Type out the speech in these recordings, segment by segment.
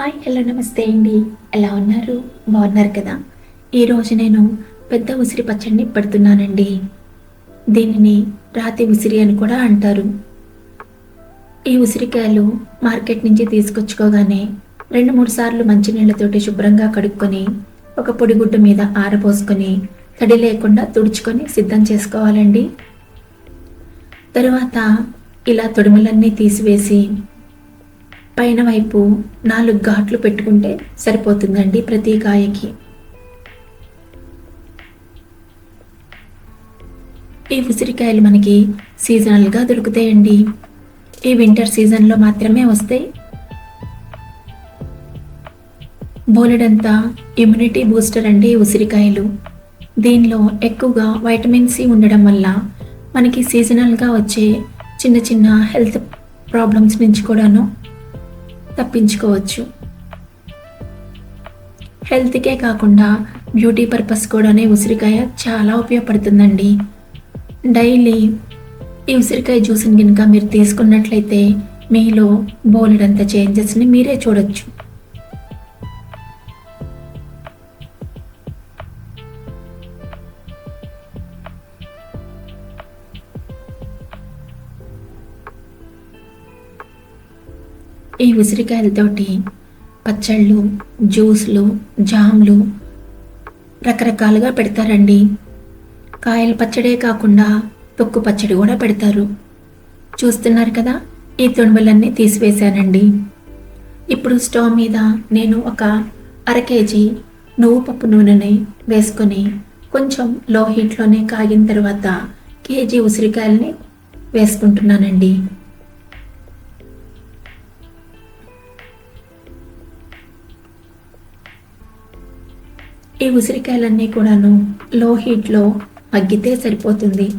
Hi hello నమస్తే అండి. ఎలా ఉన్నారు? బాగున్నారు కదా? ఈరోజు నేను పెద్ద ఉసిరి పచ్చడిని పెడుతున్నానండి. దీనిని రాతి ఉసిరి అని కూడా అంటారు. ఈ ఉసిరికాయలు మార్కెట్ నుంచి తీసుకొచ్చుకోగానే రెండు మూడు సార్లు మంచినీళ్ళతోటి శుభ్రంగా కడుక్కొని ఒక పొడిగుడ్డ మీద ఆరపోసుకొని తడి లేకుండా తుడుచుకొని సిద్ధం చేసుకోవాలండి. తరువాత ఇలా తొడుములన్నీ తీసివేసి పైన వైపు నాలుగు ఘాట్లు పెట్టుకుంటే సరిపోతుందండి ప్రతి కాయకి ఈ ఉసిరికాయలు మనకి సీజనల్గా దొరుకుతాయండి. ఈ వింటర్ సీజన్లో మాత్రమే వస్తాయి. బోలెడంతా ఇమ్యూనిటీ బూస్టర్ అండి ఉసిరికాయలు. దీనిలో ఎక్కువగా వైటమిన్ సి ఉండడం వల్ల మనకి సీజనల్గా వచ్చే చిన్న చిన్న హెల్త్ ప్రాబ్లమ్స్ నుంచి కూడాను తప్పించుకోవచ్చు. హెల్త్కే కాకుండా బ్యూటీ పర్పస్ కూడానే ఉసిరికాయ చాలా ఉపయోగపడుతుందండి. డైలీ ఈ ఉసిరికాయ జ్యూస్ని కనుక మీరు తీసుకున్నట్లయితే మీలో బోలెడంత చేంజెస్ని మీరే చూడొచ్చు. ఈ ఉసిరికాయలతోటి పచ్చళ్ళు జ్యూస్లు జామ్లు రకరకాలుగా పెడతారండి. కాయల పచ్చడే కాకుండా తొక్కు పచ్చడి కూడా పెడతారు. చూస్తున్నారు కదా ఈ తుణుములన్నీ తీసివేశానండి. ఇప్పుడు స్టవ్ మీద నేను ఒక అర కేజీ నువ్వు పప్పు నూనెని వేసుకొని కొంచెం లో హీట్లోనే కాగిన తర్వాత కేజీ ఉసిరికాయలని వేసుకుంటున్నానండి. ఈ ఉసిరికాయలన్నీ కూడాను లో హీట్లో మగ్గితే సరిపోతుంది.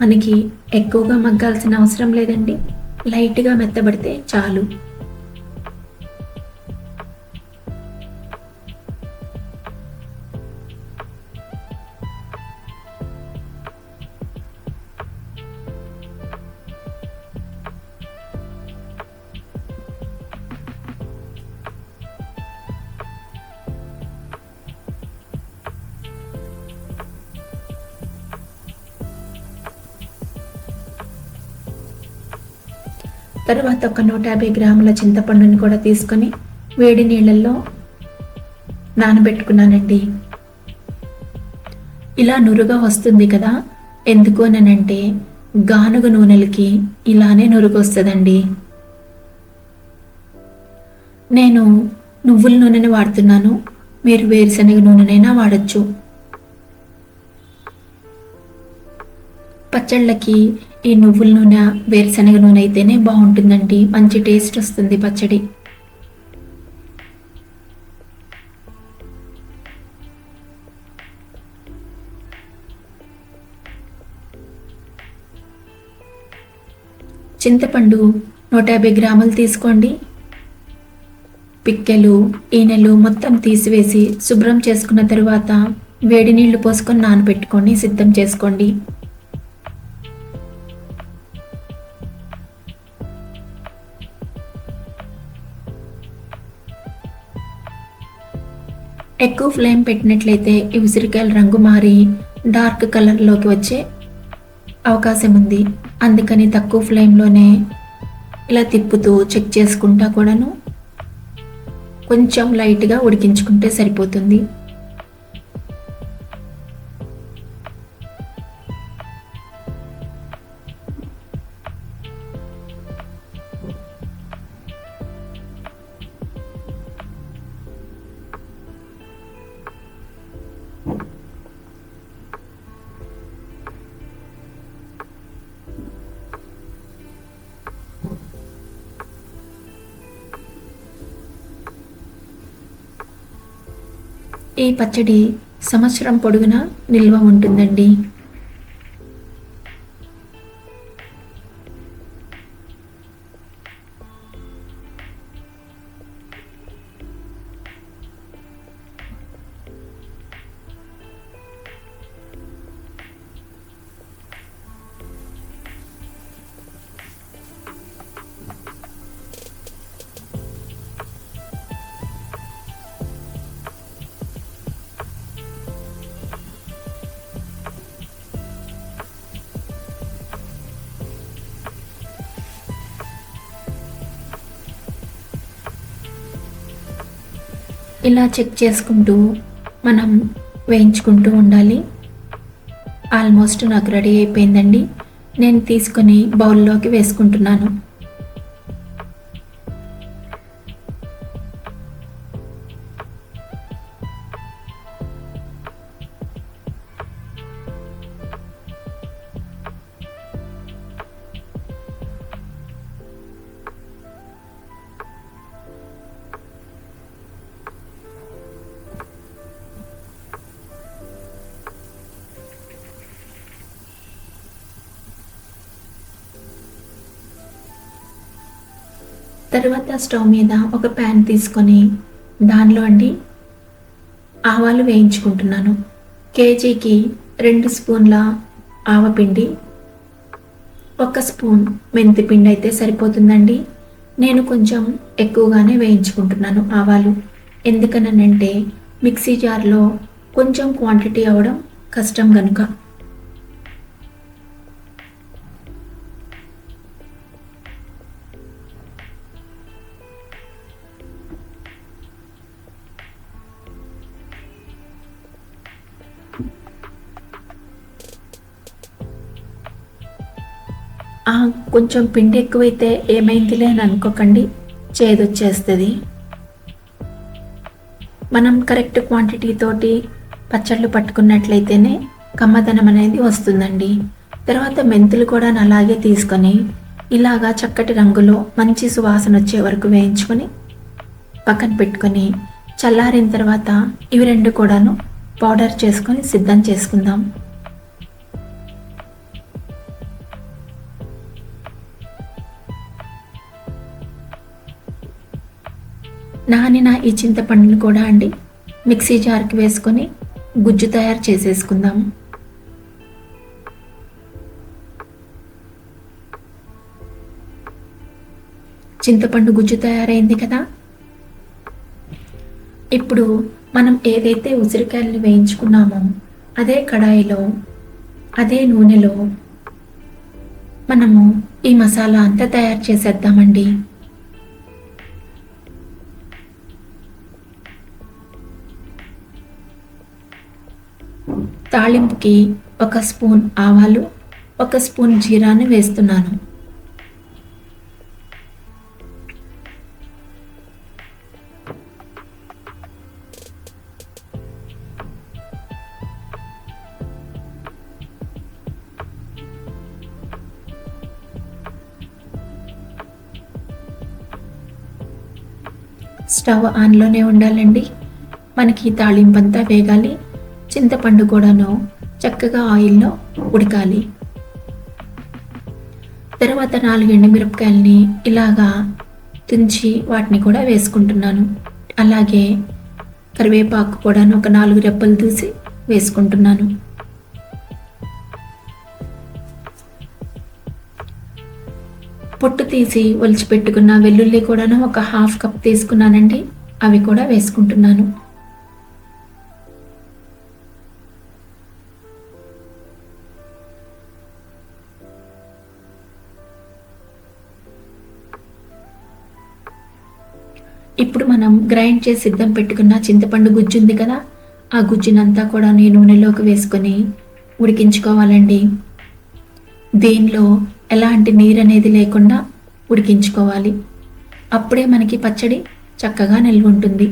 మనకి ఎక్కువగా మగ్గాల్సిన అవసరం లేదండి. లైట్గా మెత్తబడితే చాలు. తర్వాత ఒక నూట యాభై గ్రాముల చింతపండుని కూడా తీసుకొని వేడి నీళ్ళల్లో నానబెట్టుకున్నానండి. ఇలా నురుగా వస్తుంది కదా ఎందుకు అనంటే గానుగ నూనెలకి ఇలానే నురుగు వస్తుందండి నేను నువ్వుల నూనెని వాడుతున్నాను మీరు వేరుశనగ నూనెనైనా వాడచ్చు. పచ్చళ్ళకి ఈ నువ్వుల నూనె వేరుశనగ నూనె అయితేనే బాగుంటుందండి. మంచి టేస్ట్ వస్తుంది పచ్చడి. చింతపండు నూట యాభై గ్రాములు తీసుకోండి. పిక్కెలు ఈనెలు మొత్తం తీసివేసి శుభ్రం చేసుకున్న తరువాత వేడి నీళ్ళు పోసుకొని నానబెట్టుకొని సిద్ధం చేసుకోండి. ఎక్కువ ఫ్లేమ్ పెట్టినట్లయితే ఈ ఉసిరికాయల రంగు మారి డార్క్ కలర్లోకి వచ్చే అవకాశం ఉంది. అందుకని తక్కువ ఫ్లేమ్లోనే ఇలా తిప్పుతూ చెక్ చేసుకుంటా కూడాను కొంచెం లైట్గా ఉడికించుకుంటే సరిపోతుంది. ఈ పచ్చడి సంవత్సరం పొడుగునా నిల్వ ఉంటుందండి. ఇలా చెక్ చేసుకుంటూ మనం వేయించుకుంటూ ఉండాలి. ఆల్మోస్ట్ నాకు రెడీ అయిపోయిందండి. నేను తీసుకొని బౌల్లోకి వేసుకుంటున్నాను. తర్వాత స్టవ్ మీద ఒక ప్యాన్ తీసుకొని దానిలో అండి ఆవాలు వేయించుకుంటున్నాను. కేజీకి రెండు స్పూన్ల ఆవపిండి ఒక స్పూన్ మెంతిపిండి అయితే సరిపోతుందండి. నేను కొంచెం ఎక్కువగానే వేయించుకుంటున్నాను ఆవాలు. ఎందుకనంటే మిక్సీ జార్లో కొంచెం క్వాంటిటీ అవ్వడం కష్టం కనుక కొంచెం పిండి ఎక్కువైతే ఏమైందిలే అని అనుకోకండి. చేదొచ్చేస్తుంది. మనం కరెక్ట్ క్వాంటిటీ తోటి పచ్చళ్ళు పట్టుకున్నట్లయితేనే కమ్మదనం అనేది వస్తుందండి. తర్వాత మెంతులు కూడా అలాగే తీసుకొని ఇలాగా చక్కటి రంగులో మంచి సువాసన వచ్చే వరకు వేయించుకొని పక్కన పెట్టుకొని చల్లారిన తర్వాత ఇవి రెండు కూడాను పౌడర్ చేసుకొని సిద్ధం చేసుకుందాం. నానిన ఈ చింతపండును కూడా అండి. మిక్సీ జార్కి వేసుకొని గుజ్జు తయారు చేసేసుకుందాం చింతపండు గుజ్జు తయారైంది కదా. ఇప్పుడు మనం ఏదైతే ఉసిరికాయలను వేయించుకున్నామో అదే కడాయిలో అదే నూనెలో మనము ఈ మసాలా అంతా తయారు చేసేద్దామండి. తాళింపుకి ఒక స్పూన్ ఆవాలు ఒక స్పూన్ జీరాను వేస్తున్నాను. స్టవ్ ఆన్లోనే ఉండాలండి. మనకి తాళింపంతా వేగాలి. చింతపండు కూడాను చక్కగా ఆయిల్లో ఉడకాలి. తర్వాత నాలుగు ఎండుమిరపకాయలని ఇలాగా తుంచి వాటిని కూడా వేసుకుంటున్నాను. అలాగే కరివేపాకు కూడాను ఒక నాలుగు రెప్పలు దూసి వేసుకుంటున్నాను. పొట్టు తీసి ఒలిచిపెట్టుకున్న వెల్లుల్లి కూడాను ఒక హాఫ్ కప్ తీసుకున్నానండి. అవి కూడా వేసుకుంటున్నాను. మనం గ్రైండ్ చేసి సిద్ధం పెట్టుకున్న చింతపండు గుజ్జు ఉంది కదా ఆ గుజ్జునంతా కూడా నేను నూనెలోకి వేసుకొని ఉడికించుకోవాలండి. దీనిలో ఎలాంటి నీరు అనేది లేకుండా ఉడికించుకోవాలి. అప్పుడే మనకి పచ్చడి చక్కగా నిల్వ ఉంటుంది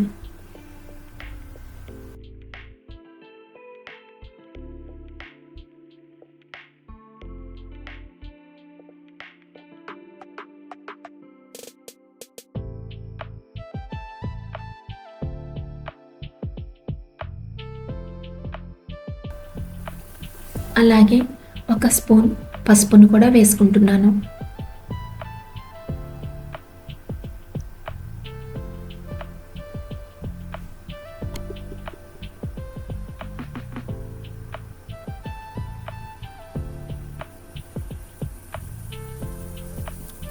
అలాగే ఒక స్పూన్ పసుపును కూడా వేసుకుంటున్నాను.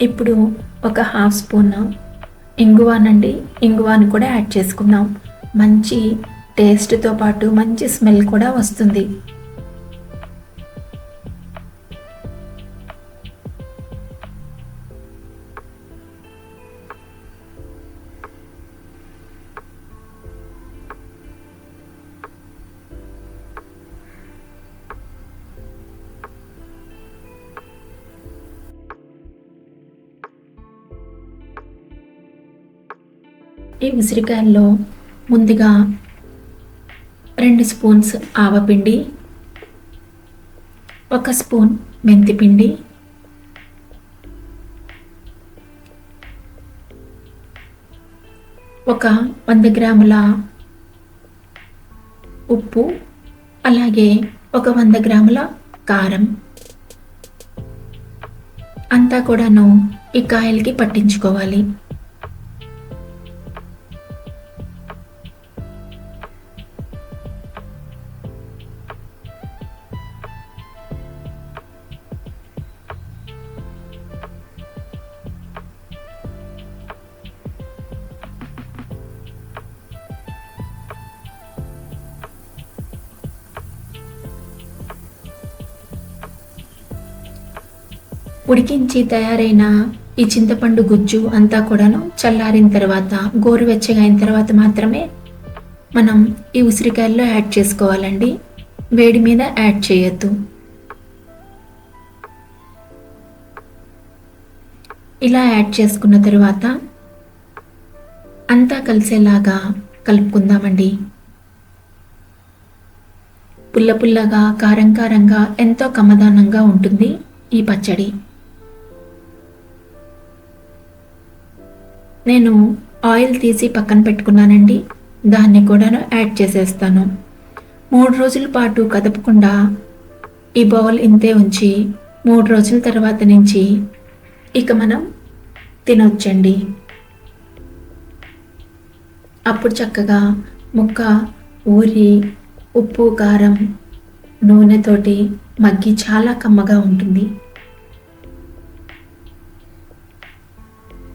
ఇప్పుడు ఒక హాఫ్ స్పూన్ ఇంగువానండి ఇంగువాను కూడా యాడ్ చేసుకుందాం. మంచి టేస్ట్తో పాటు మంచి స్మెల్ కూడా వస్తుంది. ఈ ఉసిరికాయల్లో ముందుగా రెండు స్పూన్స్ ఆవపిండి ఒక స్పూన్ మెంతిపిండి ఒక వంద గ్రాముల ఉప్పు అలాగే ఒక వంద గ్రాముల కారం. అంతా కూడాను ఈ కాయలకి పట్టించుకోవాలి. ఉడికించి తయారైన ఈ చింతపండు గుజ్జు అంతా కూడాను చల్లారిన తర్వాత గోరువెచ్చగా అయిన తర్వాత మాత్రమే మనం ఈ ఉసిరికాయల్లో యాడ్ చేసుకోవాలండి. వేడి మీద యాడ్ చేయొద్దు. ఇలా యాడ్ చేసుకున్న తర్వాత అంతా కలిసేలాగా కలుపుకుందామండి. పుల్ల పుల్లగా కారం కారంగా ఎంతో కమదానంగా ఉంటుంది ఈ పచ్చడి. నేను ఆయిల్ తీసి పక్కన పెట్టుకున్నానండి. దాన్ని కూడా యాడ్ చేసేస్తాను. మూడు రోజుల పాటు కదపకుండా ఈ బౌల్ ఇంతే ఉంచి మూడు రోజుల తర్వాత నుంచి ఇక మనం తినొచ్చండి. అప్పుడు చక్కగా ముక్క ఊరి ఉప్పు కారం నూనెతోటి మగ్గి చాలా కమ్మగా ఉంటుంది.